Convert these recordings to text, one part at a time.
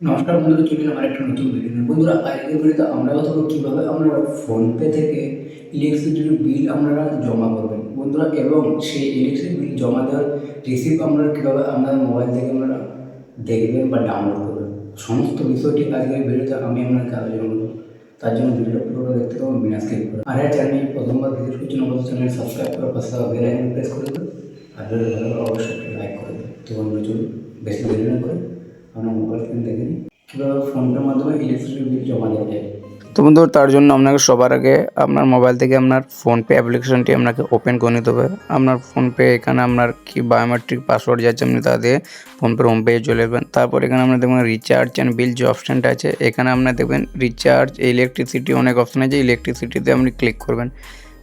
নমস্কার বন্ধুরা, চলে এলাম আরেকটা নতুন ভিডিও। বন্ধুরা, আজকের ভিডিওতে আমরা কথা বলব কীভাবে আপনারা ফোনপে থেকে ইলেকট্রিসিটির বিল আপনারা জমা করবেন। বন্ধুরা, এবং সেই ইলেকট্রিক বিল জমা দেওয়ার রিসিপ্ট আপনারা কীভাবে আপনার মোবাইল থেকে আপনারা দেখবেন বা ডাউনলোড করবেন। সমস্ত বিষয়টি আজকের ভিডিওতে আমি আপনাকে আলোচনা করব। তার জন্য ভিডিওটা পুরোটা দেখতে হবে বিনা স্কিপ করে। আর হ্যাঁ চ্যানেল প্রথমবার ভিজিট করছেন, অবশ্যই চ্যানেল সাবস্ক্রাইব করে পাশে বেল আইকন প্রেস করে দেবেন। আর ভিডিও ভালো অবশ্যই লাইক করে দেবেন। তো বন্ধুরা, চলুন, বেশি দেরি না করে তো বন্ধু, তার জন্য আপনাকে সবার আগে আপনার মোবাইল থেকে আপনার ফোনপে অ্যাপ্লিকেশনটি আপনাকে ওপেন করে নিতে হবে। আপনার ফোনপে এখানে আপনার কি বায়োমেট্রিক পাসওয়ার্ড যাচ্ছে আপনি তা দিয়ে ফোনপের হোম পেজে চলে যাবেন তারপর এখানে আপনার দেখবেন রিচার্জ অ্যান্ড বিল যে অপশানটা আছে, এখানে আপনার দেখবেন রিচার্জ ইলেকট্রিসিটি অনেক অপশান আছে ইলেকট্রিসিটিতে আপনি ক্লিক করবেন।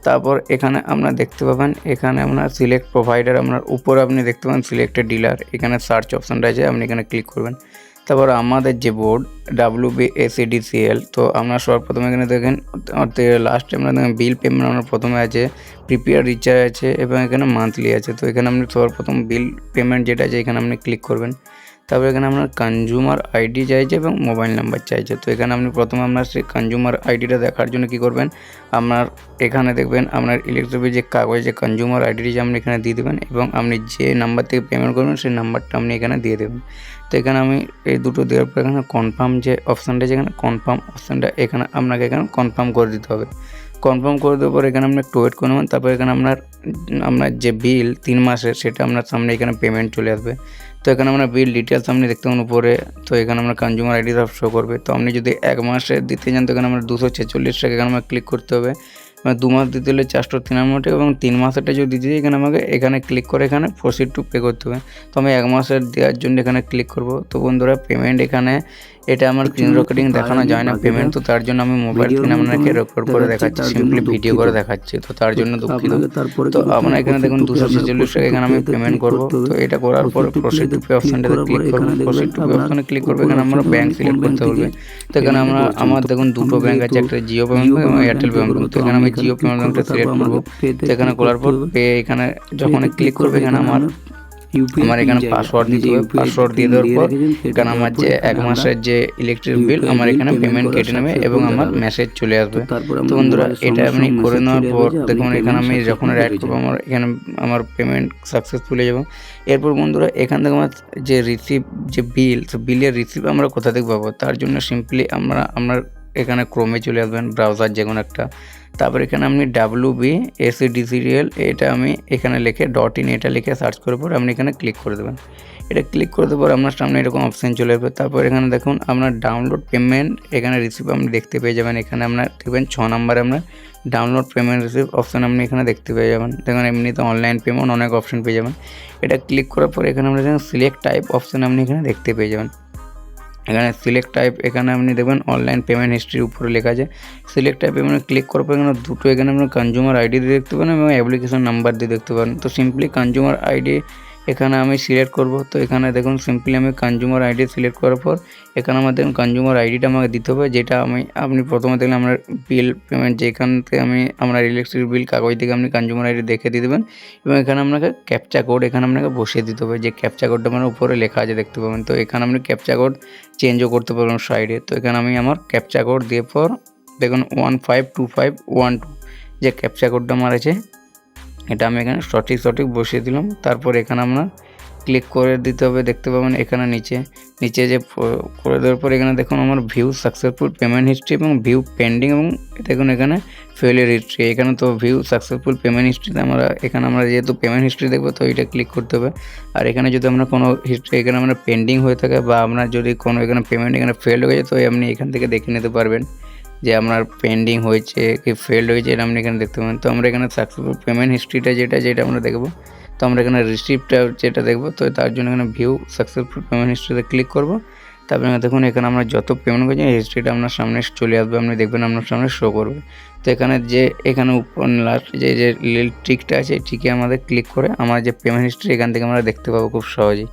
তারপর এখানে আপনার দেখতে পাবেন, এখানে আপনার সিলেক্ট প্রোভাইডার আপনার উপরে আপনি দেখতে পাবেন সিলেক্টেড ডিলার এখানে সার্চ অপশানটা আছে আপনি এখানে ক্লিক করবেন। তারপর আমাদের যে বোর্ড ডাব্লু বি এসিডিসিএল তো আপনার সবার প্রথমে এখানে দেখেন লাস্টে আমরা দেখেন বিল পেমেন্ট আপনার প্রথমে আছে প্রিপেয়ার রিচার্জ আছে, এবং এখানে মান্থলি আছে। তো এখানে আপনি সবার প্রথম বিল পেমেন্ট যেটা আছে, এখানে আপনি ক্লিক করবেন। তারপরে এখানে আপনার কনজিউমার আইডি চাইছে এবং মোবাইল নাম্বার চাইছে। তো এখানে আপনি প্রথমে আপনার সেই কনজিউমার আইডিটা দেখার জন্য কী করবেন? আপনার এখানে দেখবেন আপনার ইলেকট্রিক যে কাগজ, যে কনজিউমার আইডিটি যে আপনি এখানে দিয়ে দেবেন এবং আপনি যে নাম্বার থেকে পেমেন্ট করবেন, সেই নাম্বারটা আপনি এখানে দিয়ে দেবেন। তো এখানে আমি এই দুটো দেওয়ার পর এখানে কনফার্ম যে অপশানটা এখানে কনফার্ম অপশানটা এখানে আপনাকে এখানে কনফার্ম করে দিতে হবে। কনফার্ম করে দেওয়ার পর এখানে আপনি একটু ওয়েট করে নেবেন তারপর এখানে আপনার আপনার যে বিল তিন মাসের, সেটা আপনার সামনে এখানে পেমেন্ট চলে আসবে। তো এখানে আমরা বিল ডিটেলস আপনি দেখতে পাবেন উপরে, তো এখানে আমরা কনজিউমার আইডি সব শো করবে। তো আপনি যদি এক মাসে দিতে চান, তো এখানে আমরা দুশো ছেচল্লিশ টাকা এখানে আমরা ক্লিক করতে হবে। এবার দু মাস দিতে হলে চারশো তিরানব্বই টাকা এবং তিন মাসেরটা যদি দিতে এখানে আমাকে, এখানে ক্লিক করে এখানে প্রসিড টু পে করতে হবে। তো আমি এক মাসের দেওয়ার জন্য এখানে ক্লিক করব। তো বন্ধুরা পেমেন্ট এখানে এটা আমার স্ক্রিন রেকর্ডিং দেখানো যায় না পেমেন্ট তো তার জন্য আমি মোবাইল ফোনে আপনাকে রেকর্ড করে দেখাচ্ছি সিম্পলি ভিডিও করে দেখাচ্ছি তো তার জন্য দুঃখিত। তো আপনার এখানে দেখুন দুশো ছেচল্লিশ টাকা এখানে আমি পেমেন্ট করব তো এটা করার পর প্রসিড টু পে অপশনটাতে ক্লিক করব প্রসিড টু পে অপশনে ক্লিক করব এখানে আমরা ব্যাংক সিলেক্ট করতে বলবে তো এখানে আমরা আমার দেখুন দুটো ব্যাংক আছে একটা জিও পেমেন্ট ব্যাংক এবং এয়ারটেল পেমেন্ট ব্যাংক তো এখানে আমি জিও পেমেন্ট ব্যাংকটা সিলেক্ট করব তো এখানে করার পর পে এখানে যখন ক্লিক করবে এখানে আমার আমার এখানে পাসওয়ার্ড দিতে হবে পাসওয়ার্ড দিয়ে দেওয়ার পর এখানে আমার যে এক মাসের যে ইলেকট্রিক বিল আমার এখানে পেমেন্ট কেটে নেবে এবং আমার মেসেজ চলে আসবে। তো বন্ধুরা এটা আপনি করে নেওয়ার পর দেখুন এখানে আমি যখন অ্যাড করব আমার এখানে আমার পেমেন্ট সাকসেসফুল হয়ে যাব। এরপর বন্ধুরা এখান থেকে আমার যে রিসিভ যে বিল তো বিলের রিসিভ আমরা কোথা থেকে পাবো? তার জন্য সিম্পলি আমরা আমরা এখানে ক্রোমে চলে আসবেন ব্রাউজার যে কোনো একটা। তারপর এখানে আপনি ডাব্লু বি এসি ডিসিরিয়াল এটা আমি এখানে লিখে ডট ইন এটা লিখে সার্চ করার পর আপনি এখানে ক্লিক করে দেবেন। এটা ক্লিক করে দেওয়ার পর আপনার সামনে এরকম অপশান চলে আসবে। তারপর এখানে দেখুন আপনার ডাউনলোড পেমেন্ট এখানে রিসিভ আপনি দেখতে পেয়ে যাবেন। এখানে আপনার দেখবেন ছ নম্বরে আপনার ডাউনলোড পেমেন্ট রিসিভ অপশান আপনি এখানে দেখতে পেয়ে যাবেন। দেখুন এমনিতে অনলাইন পেমেন্ট অনেক অপশান পেয়ে যাবেন। এটা ক্লিক করার পর এখানে আমরা সিলেক্ট টাইপ অপশান আপনি এখানে দেখতে পেয়ে যাবেন। এখানে সিলেক্ট টাইপ এখানে আপনি দেখবেন অনলাইন পেমেন্ট হিস্ট্রির উপরে লেখা আছে। সিলেক্ট টাইপ এখানে ক্লিক করার পর এখানে দুটো এখানে আপনার কনজিউমার আইডি দিয়ে দেখতে পারেন এবং অ্যাপ্লিকেশন নাম্বার দিয়ে দেখতে পারেন। তো সিম্পলি কনজিউমার আইডি এখানে আমি সিলেক্ট করব। তো এখানে দেখুন সিম্পলি আমি কনজিউমার আইডি সিলেক্ট করার পর, এখানে আমার দেখুন কনজিউমার আইডিটা আমাকে দিতে হবে, যেটা আমি, আপনি প্রথমে দেখলে আমার বিল পেমেন্ট যেখান থেকে আমি আপনার ইলেকট্রিক বিল কাগজ থেকে আপনি কনজিউমার আইডি দেখে দিয়ে দেবেন, এবং এখানে আপনাকে ক্যাপচা কোড এখানে আপনাকে বসিয়ে দিতে হবে, যে ক্যাপচা কোডটা আমার উপরে লেখা আছে দেখতে পাবেন। তো এখানে আপনি ক্যাপচা কোড চেঞ্জও করতে পারবেন সাইডে তো এখানে আমি আমার ক্যাপচা কোড দিয়ে পর, দেখুন one five two five one two যে ক্যাপচা কোডটা আমার আছে এটা আমি এখানে সঠিক সঠিক বসিয়ে দিলাম। তারপর এখানে আমরা ক্লিক করে দিতে হবে, দেখতে পাবেন এখানে নিচে নিচে যে করে দেওয়ার পর এখানে দেখুন আমার ভিউ সাকসেসফুল পেমেন্ট হিস্ট্রি এবং ভিউ পেন্ডিং এবং দেখুন এখানে ফেলিয়ার হিস্ট্রি এখানে তো ভিউ সাকসেসফুল পেমেন্ট হিস্ট্রিতে আমরা, এখানে আমরা যেহেতু পেমেন্ট হিস্ট্রি দেখব, তো এটা ক্লিক করতে হবে। আর এখানে যদি আমরা কোনো হিস্ট্রি এখানে আমরা পেন্ডিং হয়ে থাকে বা আপনার যদি কোনো এখানে পেমেন্ট এখানে ফেল হয়ে যায় তো আপনি এখান থেকে দেখে নিতে পারবেন। যে আপনার পেন্ডিং হয়েছে, কি ফেল্ড হয়েছে, এটা আপনি এখানে দেখতে পাবেন তো আমরা এখানে সাকসেসফুল পেমেন্ট হিস্ট্রিটা যেটা যেটা আমরা দেখব। তো আমরা এখানে রিসিপ্টটা যেটা দেখব, তো তার জন্য এখানে ভিউ সাকসেসফুল পেমেন্ট হিস্ট্রিতে ক্লিক করব। তারপরে দেখুন, এখানে আমরা যত পেমেন্ট করছি হিস্ট্রিটা আপনার সামনে চলে আসবে, আপনি দেখবেন আপনার সামনে শো করবে। তো এখানে যে, এখানে উপর লাস্ট যে যে লিল ট্রিকটা আছে, এই ট্রিকে আমাদের ক্লিক করে, আমার যে পেমেন্ট হিস্ট্রি এখান থেকে আমরা দেখতে পাবো খুব সহজেই।